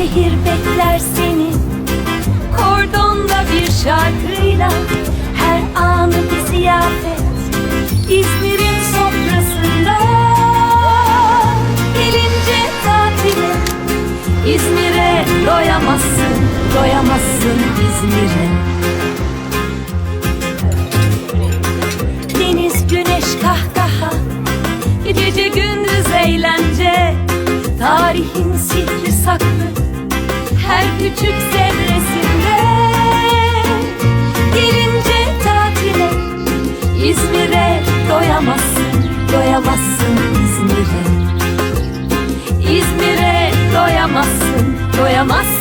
şehir bekler seni. Kordonda bir şarkıyla Her anı bir ziyafet. İzmir'in sofrasında Gelince tatile İzmir'e doyamazsın Doyamazsın İzmir'e. Deniz, güneş, kahkaha. Gece gündüz eğlence. Tarihin sihri küçük zerresinde. Gelince tatile İzmir'e doyamazsın Doyamazsın İzmir'e. İzmir'e doyamazsın Doyamazsın